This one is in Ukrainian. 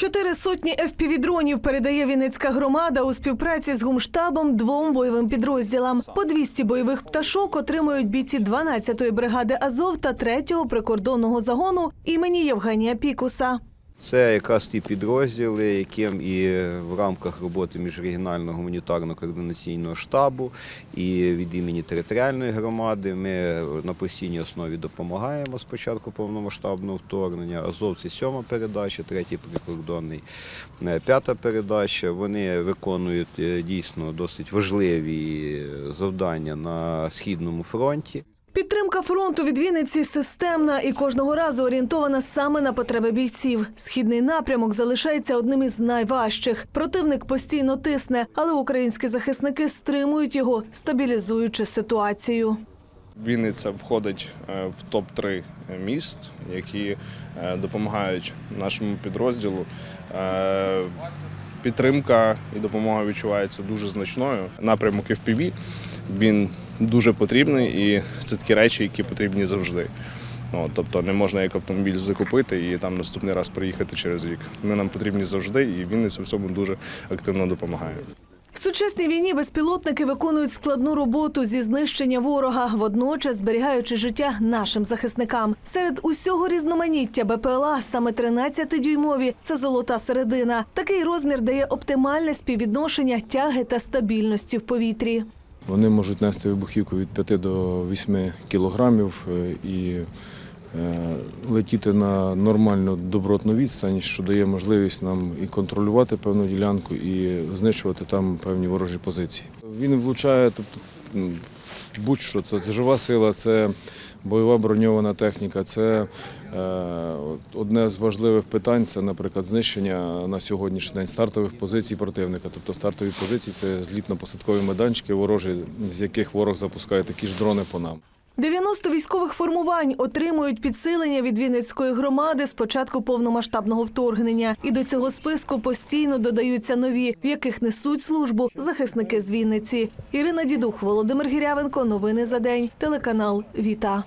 Чотири сотні FPV-дронів передає Вінницька громада у співпраці з гумштабом двом бойовим підрозділам. По 200 бойових пташок отримують бійці 12-ї бригади Азов та 3-го прикордонного загону імені Євгенія Пікуса. Це якраз ті підрозділи, яким і в рамках роботи міжрегіонального гуманітарно-координаційного штабу і від імені територіальної громади ми на постійній основі допомагаємо з початку повномасштабного вторгнення. Азовці сьома передача, третій прикордонний, е, п'ята передача. Вони виконують е, дійсно досить важливі е, завдання на східному фронті. Підтримка фронту від Вінниці системна і кожного разу орієнтована саме на потреби бійців. Східний напрямок залишається одним із найважчих. Противник постійно тисне, але українські захисники стримують його, стабілізуючи ситуацію. Вінниця входить е, в топ-3 міст, які е, допомагають нашому підрозділу. Е, Підтримка і допомога відчувається дуже значною. Напрямок FPV, він дуже потрібний, і це такі речі, які потрібні завжди. От, тобто не можна як автомобіль закупити і там наступний раз приїхати через рік. Вони нам потрібні завжди, і Вінниця в цьому дуже активно допомагає. В сучасній війні безпілотники виконують складну роботу зі знищення ворога, водночас зберігаючи життя нашим захисникам. Серед усього різноманіття БПЛА саме 13-дюймові – це золота середина. Такий розмір дає оптимальне співвідношення тяги та стабільності в повітрі. Вони можуть нести вибухівку від 5 до 8 кілограмів е, і е, летіти на нормальну добротну відстань, що дає можливість нам і контролювати певну ділянку, і знищувати там певні ворожі позиції. Він влучає, тобто будь-що, це, це жива сила, це бойова броньована техніка, це е, одне з важливих питань це, наприклад, знищення на сьогоднішній день стартових позицій противника. Тобто стартові позиції це злітно-посадкові майданчики ворожі, з яких ворог запускає такі ж дрони по нам. 90 військових формувань отримують підсилення від Вінницької громади з початку повномасштабного вторгнення. І до цього списку постійно додаються нові, в яких несуть службу захисники з Вінниці. Ірина Дідух, Володимир Гірявенко. Новини за день. Телеканал Віта.